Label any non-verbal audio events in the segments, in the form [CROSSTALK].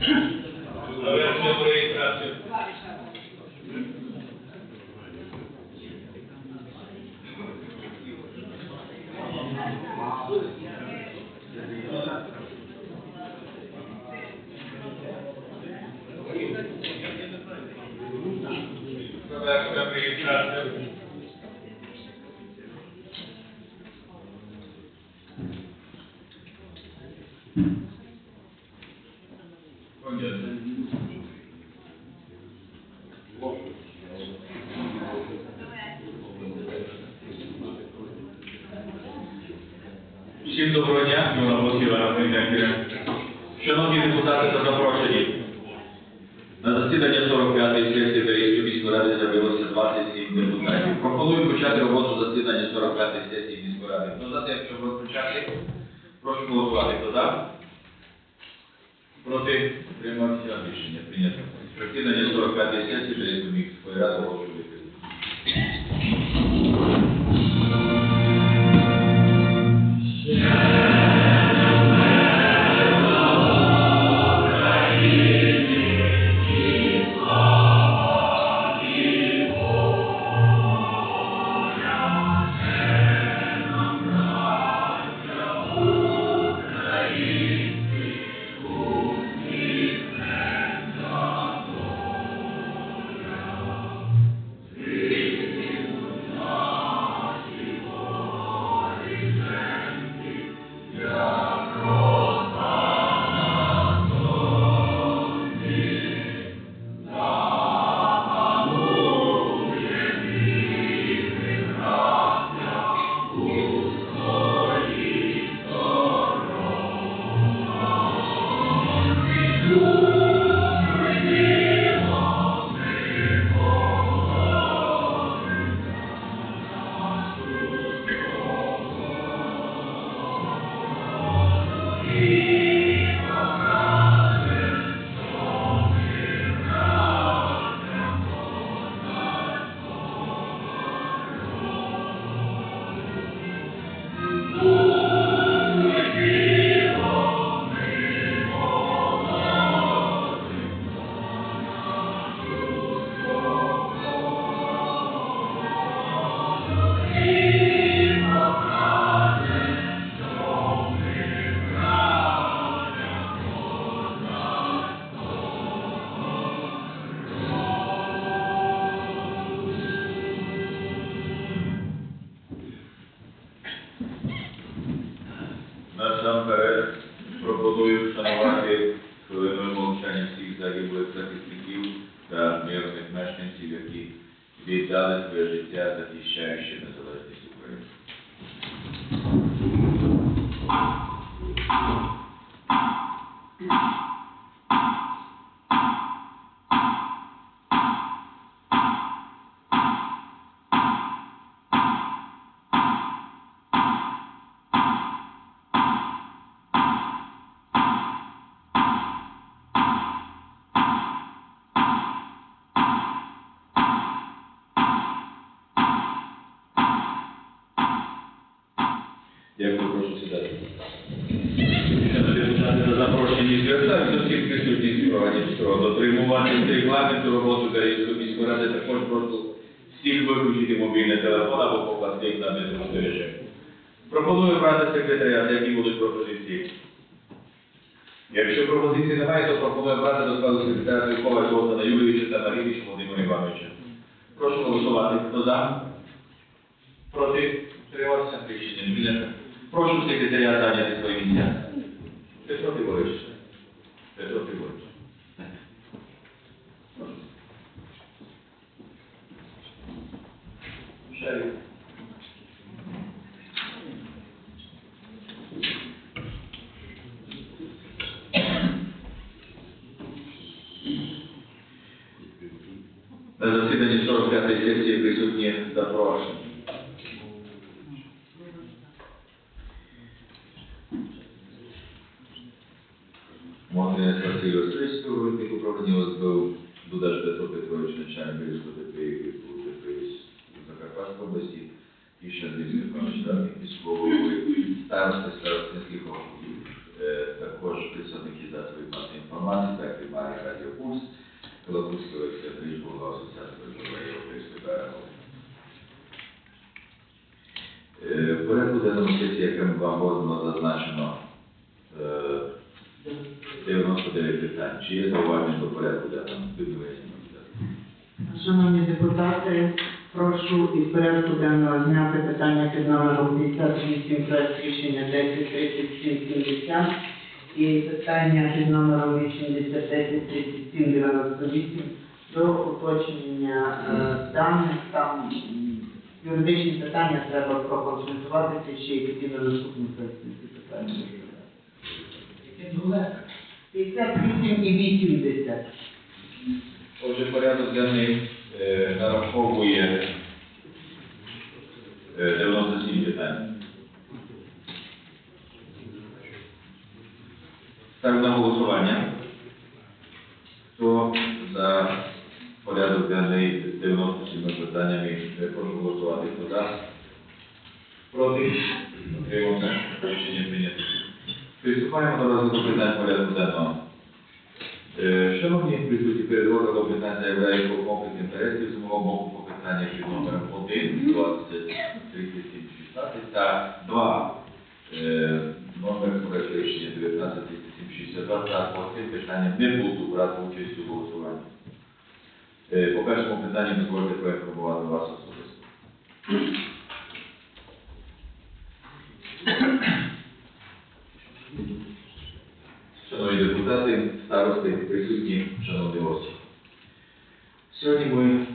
Yeah. [CLEARS THROAT] Всім доброго дня, Васильівна, дякую. Шановні депутати та запрошені, на засіданні 45-ї сесії Берізької міської ради з'явилося 27 депутатів. Пропоную почати роботу засідання 45-ї сесії міської ради. Хто за те, щоб розпочати, прошу голосувати. Хто за? Проти? Тримався рішення. Прийнято. Засідання 45-ї сесії Берізької міської ради Брати секретаря, які будуть пропозиції. Якщо пропозиції немає, то пропоную брати до складу секретаря Зюкова Богдана Юрійовича та Марійовича Володимира Івановича. Прошу голосувати. Хто за? Проти? Тримався? Рішення не. Прошу секретаря зайняти свої місця. Петро Григорович. Петро Григорович. Прошу. Шарик. На засіданні 45-ї сесії присутні запрошені. Мотрин Василь Васильович, співробітник управління ОСБУ, Дудаш Петро Петрович, начальник Березького ТП, ТП Закарпатської області, і ще Андрій Михайлович, радник старості, голови, старости старостинських округів, е, також представники засобів масової інформації та радіопульс, Білокурський Олексій Андрійович, голова Асоціації Державної Європейської БРЛ. Е, В порядку денному сесії, яким вам роздано зазначено е, 99 питань. Чи є зауваження до порядку денного? Людмила Євгенівна. Шановні депутати, прошу із порядку денного зняти питання під номером 58 проект рішення 103770 і питання під номером 80103798 до уточнення е, даних. Там юридичні питання треба проконсультуватися ще й тоді на наступну сесію ці питання розглядати. 58 і 80. Отже, порядок денний е, нараховує е, 97 питань. Ставлю на голосування. Хто за порядок денний з 97 питаннями, е, прошу голосувати. Хто за? Проти? Утримався? Рішення прийнято. Приступаємо до розгляду питань порядку денного. Е, Шановні присутні перед розглядом питань заявляю про конфлікт інтересів з мого боку питанню під номером 1, 20, 37, 16 та 2, е, номер проекту рішення 19, 37, 62 та цим питанням не буду брати участь у голосуванні. Е, По першому питанню дозвольте проінформувати вас особисто. Шановні депутати, старости, присутні, шановні гості. Сьогодні ми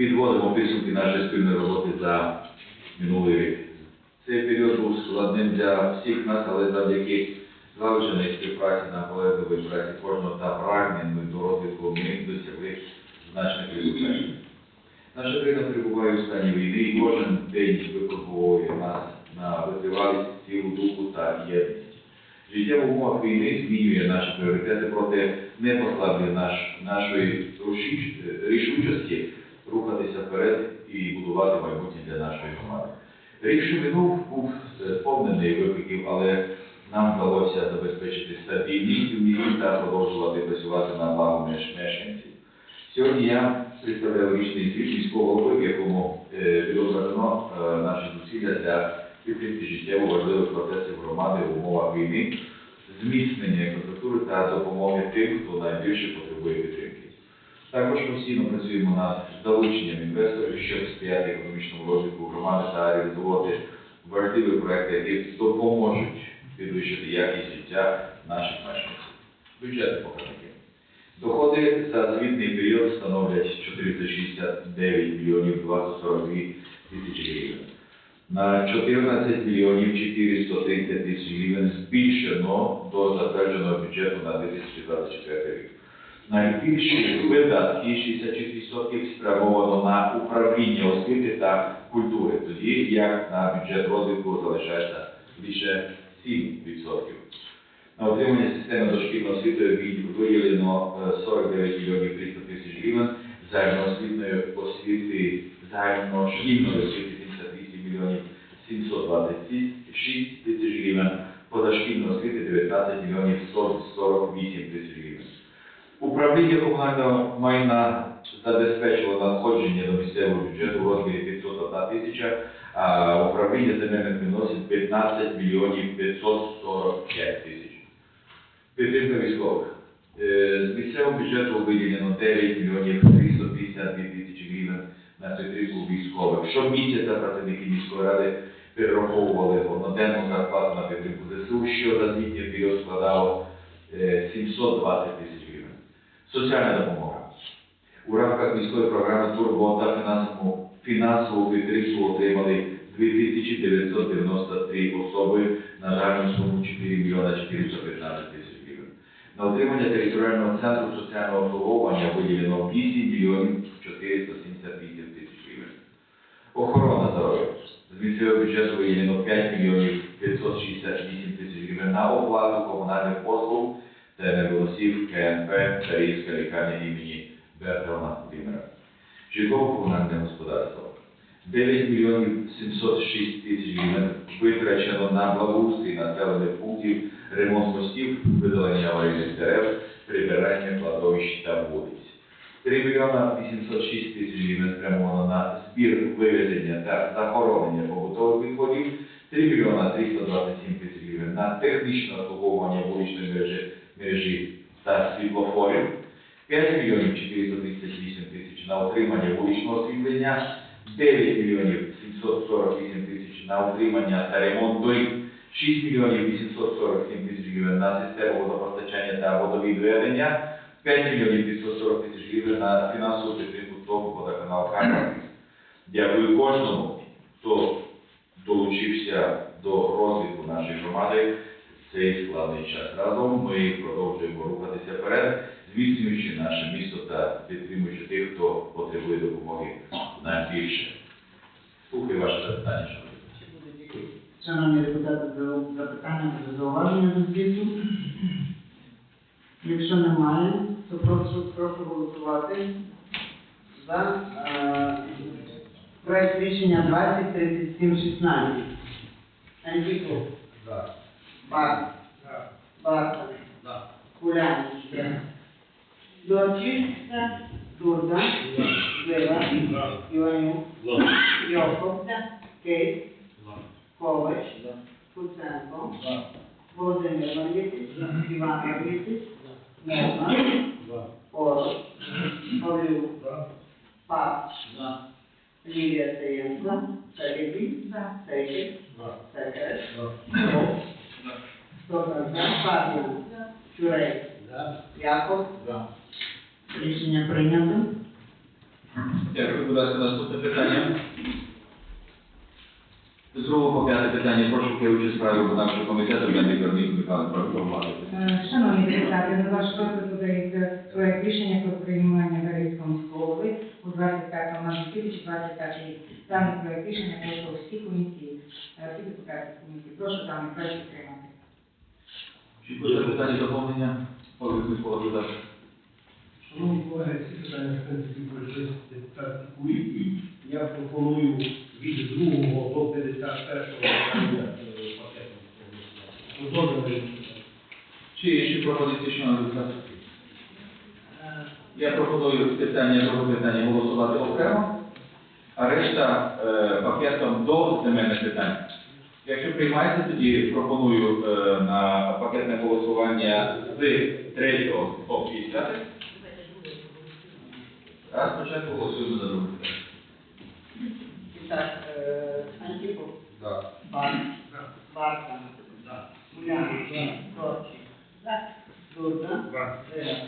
підводимо підсумки нашої спільної роботи за минулий рік. Цей період був складним для всіх нас, але завдяки злагодженої співпраці на наполегливій праці кожного та прагненню до розвитку ми досягли значних результатів. Наша країна перебуває у стані війни і кожен день випробовує нас на витривалість, силу духу та єдність. Життя в умовах війни змінює наші пріоритети, проте не послаблює наш, нашої рішучості рухатися вперед і будувати майбутнє для нашої громади. Рік, що минув, був е, сповнений викликів, але нам вдалося забезпечити стабільність у місті та продовжувати працювати на благо мешканців. Сьогодні я представляю річний звіт міського голови, в якому е, відображено е, наші зусилля для підтримки життєво важливих процесів громади в умовах війни, зміцнення інфраструктури та допомоги тим, хто найбільше потребує підтримки. Також постійно працюємо над залученням інвесторів, щоб сприяти економічному розвитку громади та реалізовувати важливі проекти, які допоможуть підвищити якість життя наших мешканців. Бюджетні показники. Доходи за звітний період становлять 469 мільйонів 242 тисячі гривень. На 14 мільйонів 430 тисяч гривень збільшено до затвердженого бюджету на 2024 рік. Найбільші видатки 66% спрямовано на управління освіти та культури, тоді як на бюджет розвитку залишається лише 7%. На отримання системи дошкільної освіти виділено е, 49 мільйонів 300 тисяч гривень, загальноосвітньої освіти, загальношкільної освіти 78 мільйонів 726 тисяч гривень, позашкільної освіти 19 мільйонів 148 тисяч гривень. Управління комунального майна забезпечило надходження до місцевого бюджету у розмірі 501 тисяча, а управління земельних відносин 15 мільйонів 545 тисяч. Підтримка військових. Е, З місцевого бюджету виділено 9 мільйонів 352 тисячі гривень на підтримку військових. Щомісяця працівники міської ради перераховували одноденну зарплату на підтримку ЗСУ, що за звітній період складало е, 720 тисяч гривень. Соціальна допомога. У рамках міської програми турбота фінансову, фінансову підтримку отримали 2993 особи на загальну суму 4 мільйона 415 тисяч гривень. На отримання територіального центру соціального обслуговування виділено 8 мільйонів 478 тисяч гривень. Охорона здоров'я. З місцевого бюджету виділено 5 мільйонів 568 тисяч гривень на оплату комунальних послуг та енергоносів КНП Тарівська лікарня імені Бертона Володимира. Житлово-комунальне господарство. 9 мільйонів 706 тисяч гривень витрачено на благоустрій населених пунктів, ремонт мостів, видалення аварійних дерев прибирання кладовищ та вулиць. 3 мільйона 806 тисяч гривень спрямовано на збір вивезення та захоронення побутових відходів, 3 мільйона 327 тисяч гривень на технічне обслуговування вуличної мережі, мережі та світлофорів, 5 мільйонів 438 тисяч на отримання вуличного освітлення, 9 мільйонів 748 тисяч на утримання та ремонт доріг, 6 мільйонів 847 тисяч гривень на систему водопостачання та водовідведення, 5 мільйонів 540 тисяч гривень на фінансову підтримку ТОВ водоканал Харків. Дякую кожному, хто долучився до розвитку нашої громади цей складний час. Разом ми продовжуємо рухатися вперед, зміцнюючи наше місто та підтримуючи тих, хто потребує допомоги найбільше. Слухаю ваше запитання, шановні. Шановні депутати, за- запитання або зауваження до звіту? Якщо немає, то прошу, прошу голосувати за е, проект рішення 203716. Андрійко. За. Бар. Барта. За. Кулянич. Дорчик. Дурда. Зева. Іванюк. Йоков. Кейт. Ковач. Куценко. Володимир Мар'їтич. Іван Мар'їтич. Мовна. Орос. Павлюк. Пак. Лілія Саєнко. Сагибі. Сейків. Секрет. Стократ. Фабіан. Чурей. Яков. Рішення прийнято. Дякую, будь ласка, наступне питання. З другого п'яте питання, прошу керуючи справи виконавчого комітету, Ленди Корнік Михайло Прокомати. Е, Шановні депутати, до вашого розгляду дається проект рішення про приймання Дарицького міського голови у 25 на 2025 рік. Даний проект рішення пройшов всі комісії, е, всі депутати комісії. Прошу даний проект підтримати. Чи буде питання доповнення? Олег Микола, ласка. Шановні колеги, ці питання, в принципі, пройшли депутатські. Я пропоную від 2 до 51 питання е, проголосувати. Узгоджено. Чи є ще пропозиції, що депутати? Я пропоную питання, друге питання голосувати окремо, а решта е, пакетом до земельних питань. Якщо приймається, тоді пропоную е, на пакетне голосування з 3 по 50. А спочатку голосуємо за друге питання. І так, е, Антипов. Бар. Барта. Гуляна. Торчик. Дурда. Зева.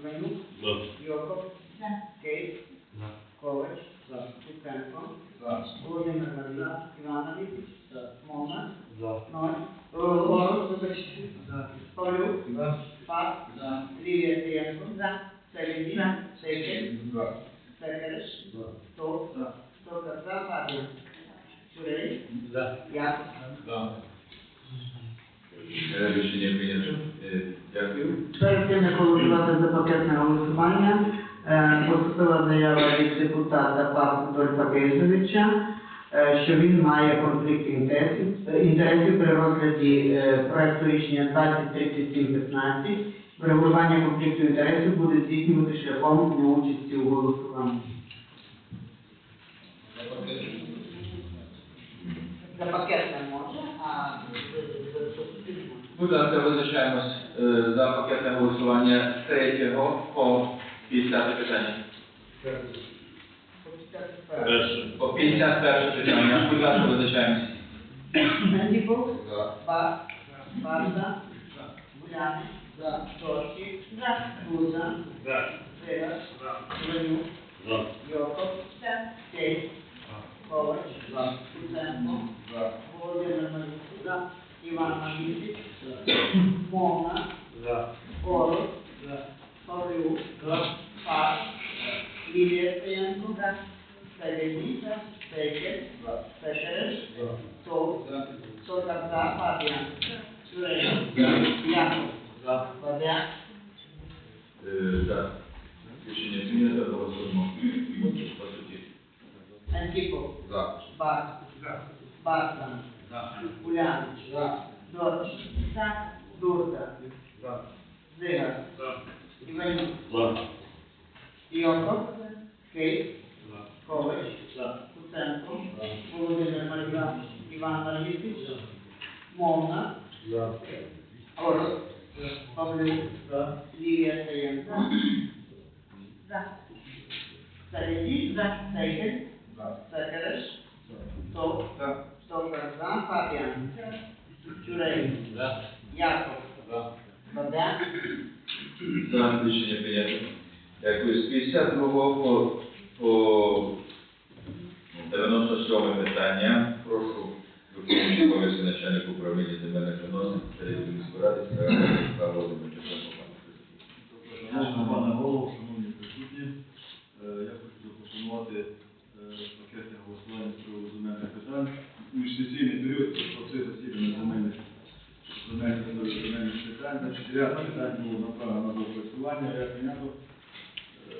Іванюк. Йоков. Кейт. Ковач. Куценко. Володимир Мар'їтич. Іван Мар'їтич. Мовна. Ноль. Орос. Вибачте. Павлюк. Пак. Лілія Саєнко. Сагибі. Сейків. Секереш. Стов. Стократ. Фабіан. Чурей. Яков. Е, Рішення прийнято. Е, Дякую. Перед тим, голосувати за пакетне голосування, е, поступила заява від депутата Павла Дольфа Гейзовича, е, що він має конфлікт інтересів, е, при розгляді проекту рішення 203715. Врегулювання конфлікту інтересів буде здійснювати шляхом неучасті у голосуванні. За пакетне може, а за суспільне може. Будь визначаємось е, за пакетне голосування з 3 по 50 питання. По 51 питання. Будь ласка, визначаємось. Антипов. Бар. Барда. Гуляна. Торчик. Дуза. Зева. Іванюк. Йоков. Кейт. Ковач. Куценко. Володимир Мар'їтич. Іван Мар'їтич. Мовна. Орос. Павлюк. Пак. Лілія Стоянко. Сагибі. Сейкет. Секереш. Стов. Сотарта. Фабіан. Чурей. Яков. Бабяк. Е, Так. Рішення прийнято, голосуємо по суті. Антипов. Бар. Барта. Гуляна. Дорч. Дурда. Зигар. Іванюк. За. Йоков. Кейс. Ковач. Куценко. Володимир Мар'ян. Іван Мар'ївич. Мовна. Орос. Павлюк. Лілія Саєнко. За. Сергій. Сейгель. Секереш. Тов. Товкар за. Фабіан. Чурей. Яков. Бабяк. За рішення прийнято. Дякую. З 52 по, по 97 питання. Прошу виконуючи обов'язки начальника управління земельних відносин Терезької міської ради Чесенко. Шановна пане голово, шановні присутні, е, я хочу запропонувати е, пакетне голосування з приводу земельних питань. У міжсесійний період про це засідання земельних земельних земельних питань. Ряд питань було направлено на доопрацювання, ряд прийнято. Е,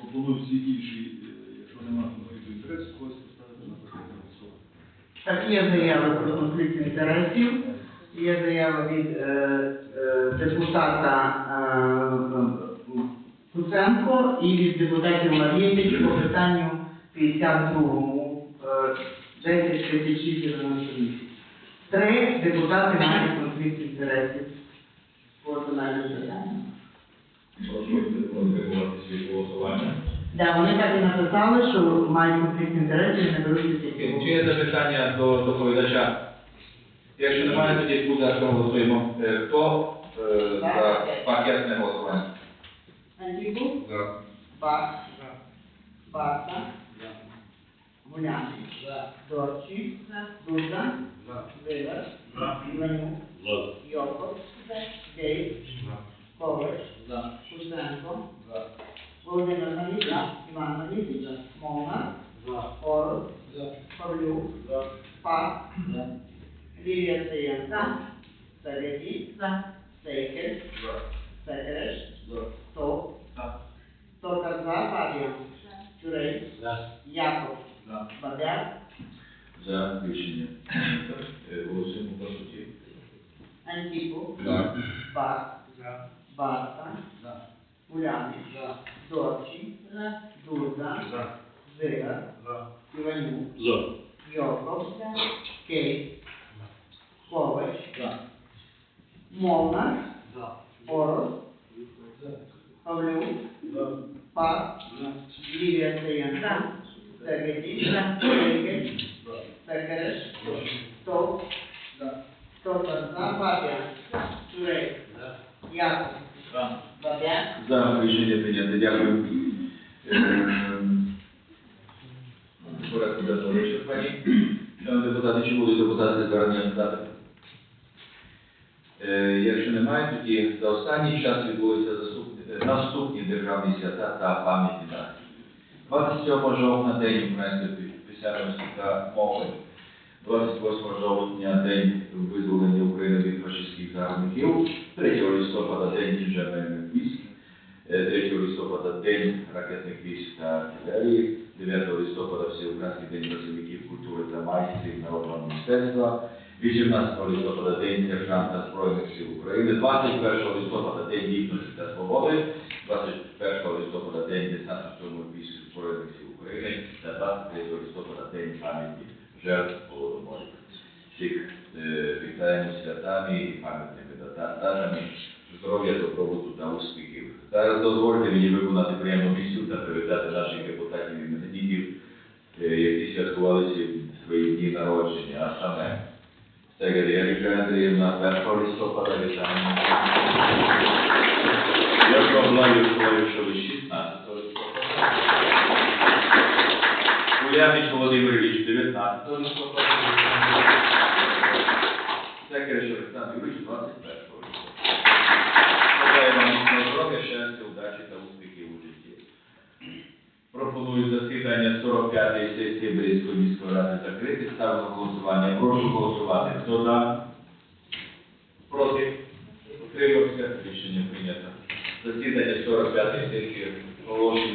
пропоную всі інші, е, якщо немає конфлікту інтересів, когось поставити на пакетне голосування. Так, є заява про конфлікт інтересів, є заява від е, депутата Куценко і від депутатів Мар'єнки по питанню 52-му, е, 1036 Три депутати мають інтересів по земельним питанням. Да, вони так і написали, що мають конфлікт інтересів і не беруть Окей, Чи є запитання до доповідача? Якщо немає, тоді буде що проголосуємо. Е, Хто е, за пакетне голосування? Антипов? Бак. Барта. Гуляний. Дорчі. Дуда. Вилар. Іванюк. Йоков. Гейт. Ковач. Кузенко. Володимир Маріда. Іван Марійович. Мовна. Орос. Павлюк. Пак. Лілія Саєнка. Сергій. Сейкель. Секереш. Тов. Токар за. Фабіан. Чурей. Яков. Бабяк. За рішення. Е, Голосуємо по суті. Антипов. За. Бак. Барта. Уляний. Дорчі. Дуда. Зигар. Іванюк. Йоков. Кейс. Ковач. Молнар. Орос. Павлюк. Пак. Лілія Саєнка. Сергій. Сейгель. Секереш. Тов. Токар за. Фабіан. Чурей. Яков. Бабяк. За рішення прийнято. Дякую. Е, Порядку денного вичерпані. Шановні депутати, чи будуть депутати звернення запити? Е, Якщо немає, тоді за останній час відбулися е, наступні державні свята та пам'ятні дати. 27 жовтня День української письменності та мови. 28 жовтня День визволення України від фашистських загарбників. 3 листопада День інженерних військ. Е, 3 листопада День ракетних військ та артилерії. 9 листопада Всеукраїнський день працівників культури та майстрів народного мистецтва. 18 листопада День сержанта Збройних сил України. 21 листопада День гідності та свободи. 21 листопада День десантно-штурмових військ Збройних сил України та 23 листопада День пам'яті жертв Голодоморів. Всіх е, вітаємо святами і пам'ятними дата- датами, здоров'я, добробуту та успіхів. Зараз дозвольте мені виконати приємну місію та привітати наших депутатів і іменинників, е, які святкували свої дні народження, а саме Стегер Андріївна, 1 листопада вітаємо. Ярославі Миколаївичові 16 листопада. Уляніч Володимирович 19 листопада. Секреш Олександр Юрійович 21 листопада. Пропоную засідання 45-ї сесії Бризької міської ради закрити. Ставлю голосування. Прошу голосувати. Хто за? Проти? Утримався? Рішення прийнято. Засідання 45-ї сесії оголошую.